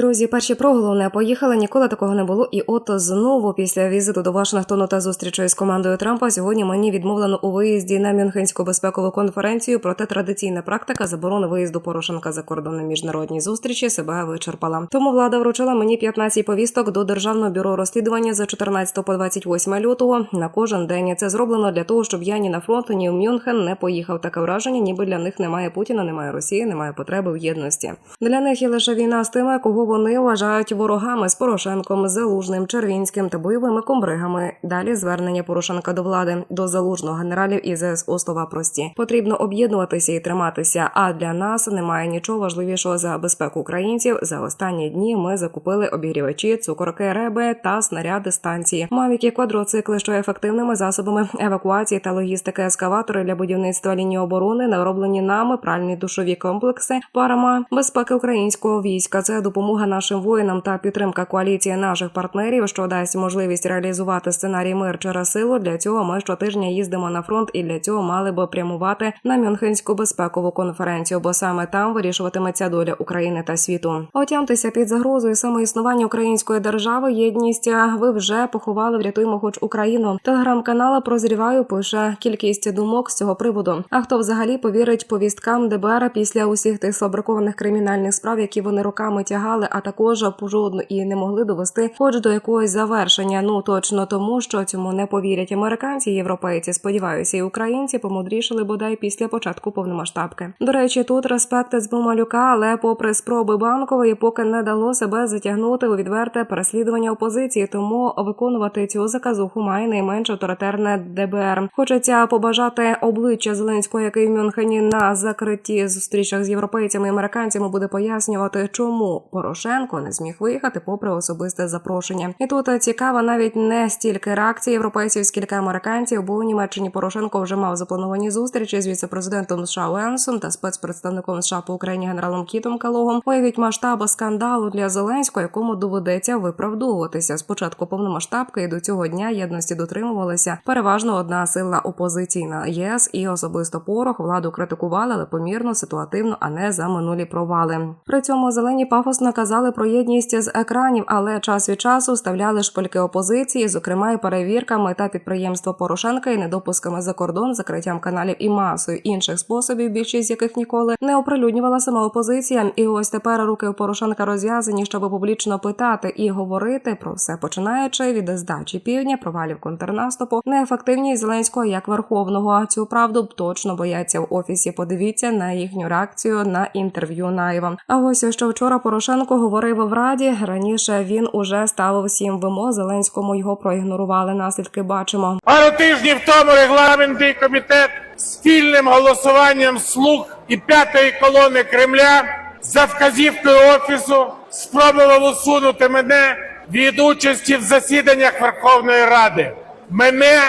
Друзі, перші про головне поїхали. Ніколи такого не було. І от знову після візиту до Вашингтону та зустрічі з командою Трампа сьогодні мені відмовлено у виїзді на Мюнхенську безпекову конференцію. Проте традиційна практика заборони виїзду Порошенка за кордон на міжнародні зустрічі себе вичерпала. Тому влада вручила мені 15 повісток до державного бюро розслідування за 14 по 28 лютого на кожен день. Це зроблено для того, щоб я ні на фронт, ні в Мюнхен не поїхав. Таке враження, ніби для них немає Путіна, немає Росії, немає потреби в єдності. Для них є лише війна з тими, кого вони вважають ворогами з Порошенком, Залужним, Червінським та бойовими комбригами. Далі звернення Порошенка до влади до залужного генералів із ЗСУ слова прості. Потрібно об'єднуватися і триматися. А для нас немає нічого важливішого за безпеку українців. За останні дні ми закупили обігрівачі, цукорки, реби та снаряди станції. Мавіки, квадроцикли, що ефективними засобами евакуації та логістики, ескаватори для будівництва лінії оборони, нароблені нами пральні душові комплекси, парама безпеки українського війська. Це допомога нашим воїнам та підтримка коаліції наших партнерів, що дасть можливість реалізувати сценарій мир через силу. Для цього ми щотижня їздимо на фронт, і для цього мали би прямувати на Мюнхенську безпекову конференцію, бо саме там вирішуватиметься доля України та світу. Отямтеся під загрозою самоіснування української держави. Єдність ви вже поховали. Врятуємо, хоч Україну. Телеграм-канала прозріваю пише кількість думок з цього приводу. А хто взагалі повірить повісткам ДБР після усіх тих сфабрикованих кримінальних справ, які вони роками тягали, а також жодну і не могли довести, хоч до якогось завершення. Ну точно тому, що цьому не повірять американці, європейці. Сподіваюся, і українці помудрішили бодай після початку повномасштабки. До речі, тут респект з малюка, але попри спроби банкової, поки не дало себе затягнути у відверте переслідування опозиції, тому виконувати цю заказуху має найменш авторитарне ДБР. Хочеться побажати обличчя Зеленського, який в Мюнхені на закритті зустрічах з європейцями і американцями буде пояснювати, чому Порошенко не зміг виїхати попри особисте запрошення. І тут цікава навіть не стільки реакції європейців, скільки американців, бо у Німеччині Порошенко вже мав заплановані зустрічі з віцепрезидентом США Уенсом та спецпредставником США по Україні генералом Кітом Калогом. Уявіть масштаби скандалу для Зеленського, якому доведеться виправдовуватися. Спочатку повномасштабки і до цього дня єдності дотримувалася переважно одна сила опозиційна ЄС і особисто порох владу критикували, але помірно, ситуативно, а не за минулі провали. При цьому зелені пафосно казали про єдність з екранів, але час від часу вставляли шпильки опозиції, зокрема і перевірками та підприємства Порошенка і недопусками за кордон, закриттям каналів і масою інших способів, більшість з яких ніколи не оприлюднювала сама опозиція. І ось тепер руки у Порошенка розв'язані, щоб публічно питати і говорити про все, починаючи від здачі півдня, провалів контрнаступу, неефективність Зеленського як верховного. Цю правду точно бояться в офісі. Подивіться на їхню реакцію на інтерв'ю Наєва. А ось що вчора Порошенко говорив в раді. Раніше він уже ставив всім вимог Зеленському його проігнорували. Наслідки бачимо. Пару тижнів тому регламентний комітет спільним голосуванням слуг і п'ятої колони Кремля за вказівкою офісу спробував усунути мене від участі в засіданнях Верховної Ради. Мене,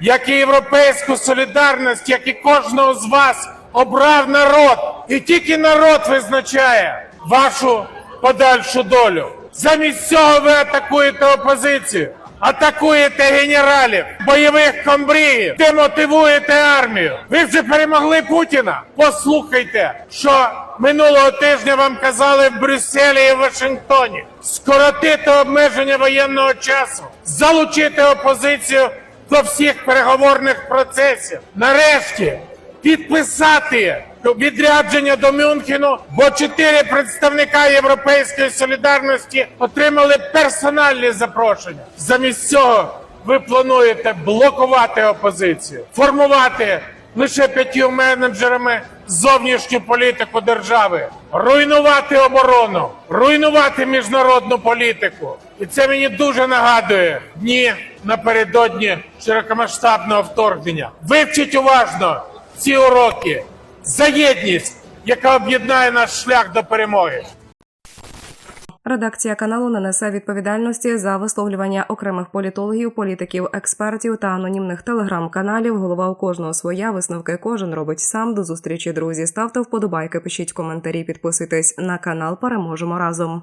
як і європейську солідарність, як і кожного з вас, обрав народ, і тільки народ визначає вашу подальшу долю. Замість цього ви атакуєте опозицію, атакуєте генералів, бойових комбрігів, демотивуєте армію. Ви вже перемогли Путіна. Послухайте, що минулого тижня вам казали в Брюсселі і Вашингтоні. Скоротити обмеження воєнного часу, залучити опозицію до всіх переговорних процесів. Нарешті підписати відрядження до Мюнхену, бо чотири представника Європейської солідарності отримали персональні запрошення. Замість цього ви плануєте блокувати опозицію, формувати лише п'ятью менеджерами зовнішню політику держави, руйнувати оборону, руйнувати міжнародну політику. І це мені дуже нагадує дні напередодні широкомасштабного вторгнення. Вивчіть уважно ці уроки за єдність, яка об'єднає наш шлях до перемоги. Редакція каналу не несе відповідальності за висловлювання окремих політологів, політиків, експертів та анонімних телеграм-каналів. Голова у кожного своя висновки кожен робить сам. До зустрічі друзі. Ставте вподобайки, пишіть коментарі, підписуйтесь на канал. Переможемо разом.